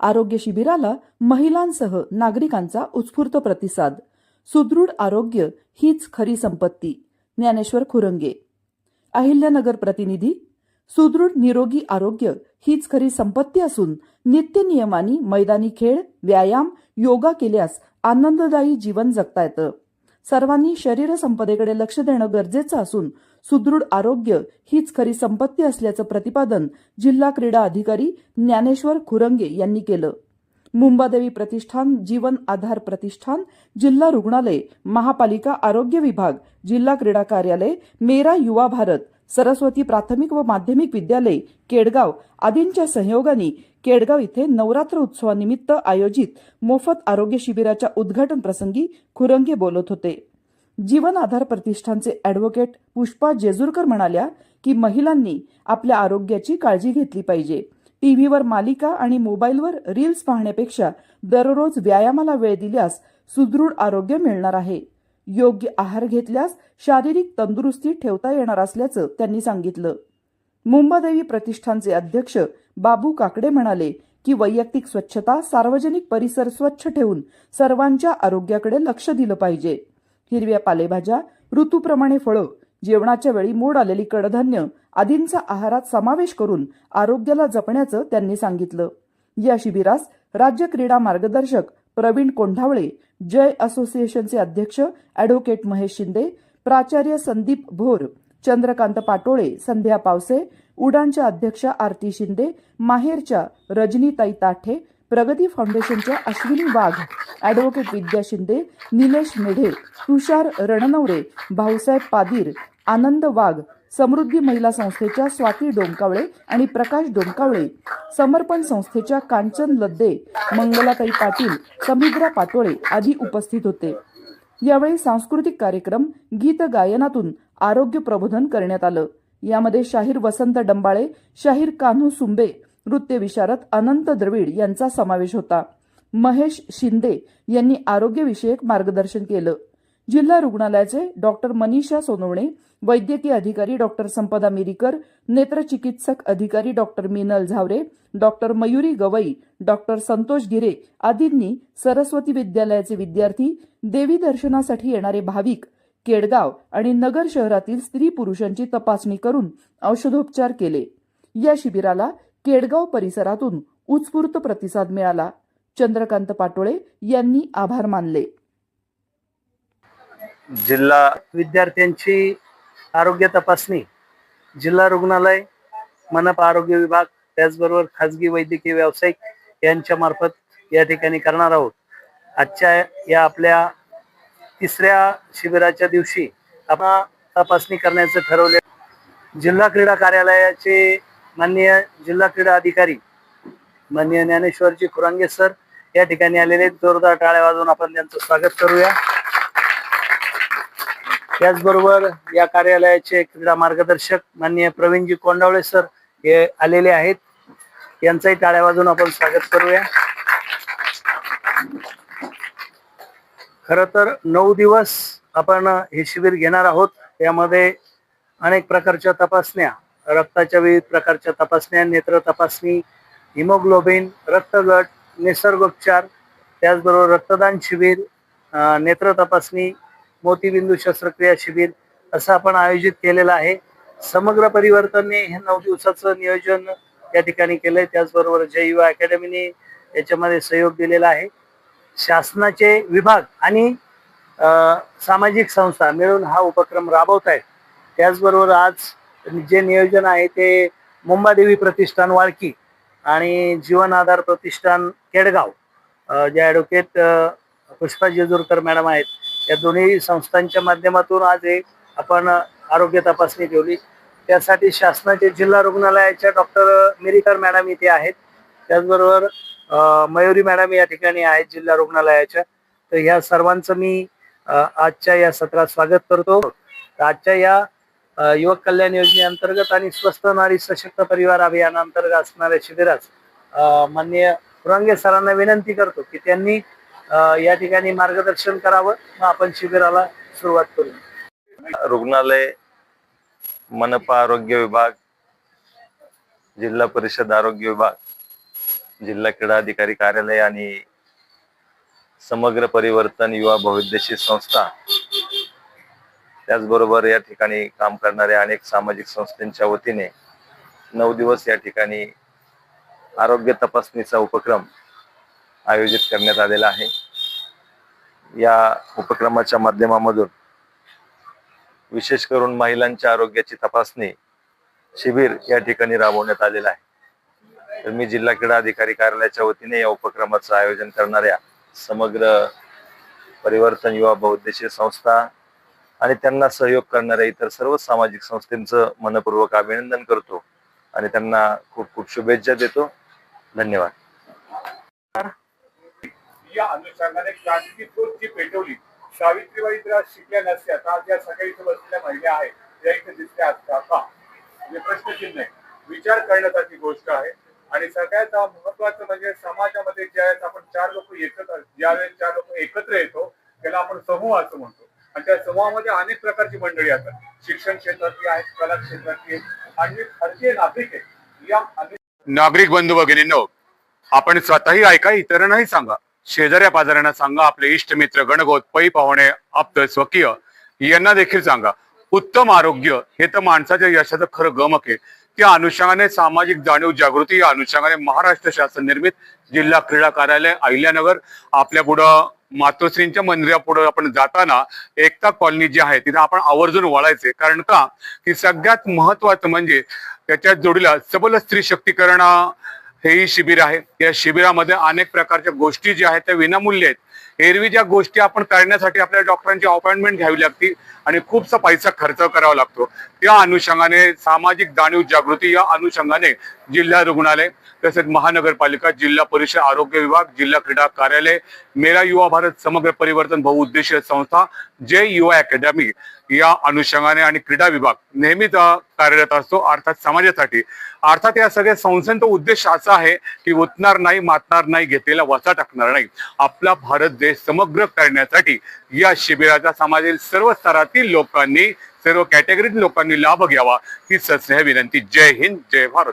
आरोग्य शिबिराला महिलांसह नागरिकांचा उत्स्फूर्त प्रतिसाद. सुदृढ आरोग्य हीच खरी संपत्ती. ज्ञानेश्वर खुरंगे. अहिल्यानगर प्रतिनिधी. सुदृढ निरोगी आरोग्य हीच खरी संपत्ती असून नित्य नियमानी मैदानी खेळ व्यायाम योगा केल्यास आनंददायी जीवन जगता येतं. सर्वांनी शरीर संपदेकडे लक्ष देणं गरजेचं असून सुदृढ आरोग्य हीच खरी संपत्ती असल्याचं प्रतिपादन जिल्हा क्रीडा अधिकारी ज्ञानेश्वर खुरंगे यांनी केलं. मुंबादेवी प्रतिष्ठान जीवन आधार प्रतिष्ठान जिल्हा रुग्णालय महापालिका आरोग्य विभाग जिल्हा क्रीडा कार्यालय मेरा युवा भारत सरस्वती प्राथमिक व माध्यमिक विद्यालय केडगाव आदींच्या सहयोगाने केडगाव इथे नवरात्र उत्सवानिमित्त आयोजित मोफत आरोग्य शिबिराच्या उद्घाटन प्रसंगी खुरंगे बोलत होते. जीवन आधार प्रतिष्ठानचे ॲडव्होकेट पुष्पा जेजूरकर म्हणाल्या की महिलांनी आपल्या आरोग्याची काळजी घेतली पाहिजे. टीव्हीवर मालिका आणि मोबाईलवर रील्स पाहण्यापेक्षा दररोज व्यायामाला वेळ दिल्यास सुदृढ आरोग्य मिळणार आहे. योग्य आहार घेतल्यास शारीरिक तंदुरुस्ती ठेवता येणार असल्याचं त्यांनी सांगितलं. मुंबादेवी प्रतिष्ठानचे अध्यक्ष बाबू काकडे म्हणाले की वैयक्तिक स्वच्छता सार्वजनिक परिसर स्वच्छ ठेवून सर्वांच्या आरोग्याकडे लक्ष दिलं पाहिजे. हिरव्या पालेभाज्या ऋतूप्रमाणे फळं जेवणाच्या वेळी मोड आलेली कडधान्य आदींचा आहारात समावेश करून आरोग्याला जपण्याचं त्यांनी सांगितलं. या शिबिरास राज्य क्रीडा मार्गदर्शक प्रवीण कोंढावळे जय असोसिएशनचे अध्यक्ष अॅडव्होकेट महेश शिंदे प्राचार्य संदीप भोर चंद्रकांत पाटोळे संध्या पावसे उडानच्या अध्यक्षा आरती शिंदे माहेरच्या रजनीताई ताठे प्रगती फाउंडेशनच्या अश्विनी वाघ ॲडव्होकेट विद्या शिंदे निलेश मेढे तुषार रणनवरे भाऊसाहेब पादीर आनंद वाघ समृद्धी महिला संस्थेच्या स्वाती डोंकावळे आणि प्रकाश डोंकावळे समर्पण संस्थेच्या कांचन लद्दे मंगलाताई पाटील समिद्रा पाटोळे आदी उपस्थित होते. यावेळी सांस्कृतिक कार्यक्रम गीत गायनातून आरोग्य प्रबोधन करण्यात आलं. यामध्ये शाहीर वसंत डंबाळे शाहीर कान्हू सुंबे नृत्य विशारद अनंत द्रविड यांचा समावेश होता. महेश शिंदे यांनी आरोग्यविषयक मार्गदर्शन केलं. जिल्हा रुग्णालयाचे डॉक्टर मनीषा सोनवणे वैद्यकीय अधिकारी डॉक्टर संपदा मिरीकर नेत्रचिकित्सक अधिकारी doctor Minal Zaware doctor Mayuri Gawai doctor Santosh Gire आदींनी सरस्वती विद्यालयाचे विद्यार्थी देवी दर्शनासाठी येणारे भाविक केडगाव आणि नगर शहरातील स्त्री पुरुषांची तपासणी करून औषधोपचार केले. या शिबिराला केडगाव परिसरातून उत्स्फूर्त प्रतिसाद मिळाला. चंद्रकांत पाटोळे यांनी आभार मानले. जिल्हा विद्यार्थ्यांची आरोग्य तपासणी जिल्हा रुग्णालय मनपा आरोग्य विभाग त्याचबरोबर खाजगी वैद्यकीय व्यावसायिक यांच्या मार्फत या ठिकाणी करणार आहोत. आजच्या या आपल्या तिसऱ्या शिबिराच्या दिवशी आपण तपासणी करण्याचं ठरवले. जिल्हा क्रीडा कार्यालयाचे माननीय जिल्हा क्रीडा अधिकारी माननीय ज्ञानेश्वरजी खुरांगे सर या ठिकाणी आलेले जोरदार टाळ्या वाजवून आपण त्यांचं स्वागत करूया. त्याचबरोबर या कार्यालयाचे क्रीडा मार्गदर्शक माननीय प्रवीणजी कोंडावळे सर हे आलेले आहेत. यांचंही टाळ्या वाजवून आपण स्वागत करूया. खर तर नऊ दिवस आपण हे शिबिर घेणार आहोत. यामध्ये अनेक प्रकारच्या तपासण्या रक्ताच्या विविध प्रकारच्या तपासण्या नेत्र तपासणी हिमोग्लोबिन रक्तगट निसर्गोपचार त्याचबरोबर रक्तदान शिबिर नेत्र तपासणी मोतीबिंदू शस्त्रक्रिया शिबिर असं आपण आयोजित केलेलं आहे. समग्र परिवर्तनने हे नऊ दिवसाचं नियोजन या ठिकाणी केलंय. त्याचबरोबर जय युवा अकॅडमीने याच्यामध्ये सहयोग दिलेला आहे. शासनाचे विभाग आणि सामाजिक संस्था मिळून हा उपक्रम राबवत आहेत त्याचबरोबर आज जे नियोजन आहे ते मुंबादेवी प्रतिष्ठान वाळकी आणि जीवन आधार प्रतिष्ठान केडगाव जे ॲडव्होकेट पुष्पा जेजूरकर मॅडम आहेत या दोन्ही संस्थांच्या माध्यमातून आज एक आपण आरोग्य तपासणी ठेवली. त्यासाठी शासनाचे जिल्हा रुग्णालयाच्या डॉक्टर मिरीकर मॅडम इथे आहेत. त्याचबरोबर मयुरी मॅडम या ठिकाणी आहेत जिल्हा रुग्णालयाच्या. तर ह्या सर्वांचं मी आजच्या या सत्रात स्वागत करतो. तर आजच्या या युवक कल्याण योजनेअंतर्गत आणि स्वस्त नारी सशक्त परिवार अभियानांतर्गत असणाऱ्या शिबिरात मान्य माननीय पुरांगे सरांना विनंती करतो की त्यांनी या ठिकाणी मार्गदर्शन करावं. मग आपण शिबिराला सुरुवात करू. रुग्णालय मनपा आरोग्य विभाग जिल्हा परिषद आरोग्य विभाग जिल्हा क्रीडा अधिकारी कार्यालय आणि समग्र परिवर्तन युवा बहुउद्देशीय संस्था त्याचबरोबर या ठिकाणी काम करणाऱ्या अनेक सामाजिक संस्थांच्या वतीने नऊ दिवस या ठिकाणी आरोग्य तपासणीचा उपक्रम आयोजित करण्यात आलेला आहे. या उपक्रमाच्या माध्यमामधून विशेष करून महिलांच्या आरोग्याची तपासणी शिबिर या ठिकाणी राबवण्यात आलेलं आहे. तर मी जिल्हा क्रीडा अधिकारी कार्यालयाच्या वतीने या उपक्रमाचं आयोजन करणाऱ्या समग्र परिवर्तन युवा बहुद्देशीय संस्था आणि त्यांना सहयोग करणाऱ्या इतर सर्व सामाजिक संस्थांचं मनपूर्वक अभिनंदन करतो आणि त्यांना खूप खूप शुभेच्छा देतो. धन्यवाद. या अनुषंगाने क्रांती ज्योत पेटवली. सावित्रीबाई जर शिकल्या नसत्या तर आज या सगळ्या इथे बसलेल्या महिला आहेत. या इथे दिसल्या असत्या का? म्हणजे प्रश्नचिन्ह आहे. विचार करण्यासारखी गोष्ट आहे. आणि सगळ्यात महत्वाचं म्हणजे समाजामध्ये ज्यावेळेस आपण चार लोक एकत्र ज्यावेळेस चार लोक एकत्र येतो त्याला आपण समूह असं म्हणतो. आणि त्या समूहामध्ये अनेक प्रकारची मंडळी असतात. शिक्षण क्षेत्रातली आहेत कला क्षेत्रातली आणि भारतीय नागरिक आहेत. या नागरिक बंधू भगिनींनो आपण स्वतःही ऐका इतरांनाही सांगा. शेजाऱ्या पाजाऱ्यांना सांगा आपले इष्ट मित्र गणगोत पै पाहुणे आप्त स्वकीय यांना देखील सांगा. उत्तम आरोग्य हे तर माणसाच्या यशाचं खरं गमक आहे. त्या अनुषंगाने सामाजिक जाणीव जागृती या अनुषंगाने महाराष्ट्र शासन निर्मित जिल्हा क्रीडा कार्यालय अहिल्यानगर. आपल्या पुढं मातोश्रींच्या मंदिरापुढं आपण जाताना एकता कॉलनी जी आहे तिथे आपण आवर्जून वळायचे. कारण का? की सगळ्यात महत्वाचं म्हणजे त्याच्या जोडीला सबल स्त्री शक्तीकरण हेही शिबिर आहे. या शिबिरामध्ये अनेक प्रकारच्या गोष्टी ज्या आहेत त्या विनामूल्य आहेत. एरवी ज्या गोष्टी आपण करण्यासाठी आपल्या डॉक्टरांची अपॉइंटमेंट घ्यावी लागती आणि खूपसा पैसा खर्च करावा लागतो. त्या अनुषंगाने सामाजिक जाणीव जागृती या अनुषंगाने जिल्हा रुग्णालय तसेच महानगरपालिका जिल्हा परिषद आरोग्य विभाग जिल्हा क्रीडा कार्यालय मेरा युवा भारत समग्र परिवर्तन बहुउद्देशीय संस्था जे युवा अकॅडमी या अनुषंगाने आणि क्रीडा विभाग नेहमीच कार्यरत असतो. अर्थात समाजासाठी. अर्थात या सगळ्या संस्थेचा उद्देश असा आहे की उतणार नाही मातणार नाही घेतलेला वसा टाकणार नाही. आपला भारत देश समग्र करण्यासाठी या शिबिराचा समाजातील सर्व स्तरातील लोकांनी सर्व कॅटेगरीतील लोकांनी लाभ घ्यावा. ही सस्नेह विनंती. जय हिंद जय भारत.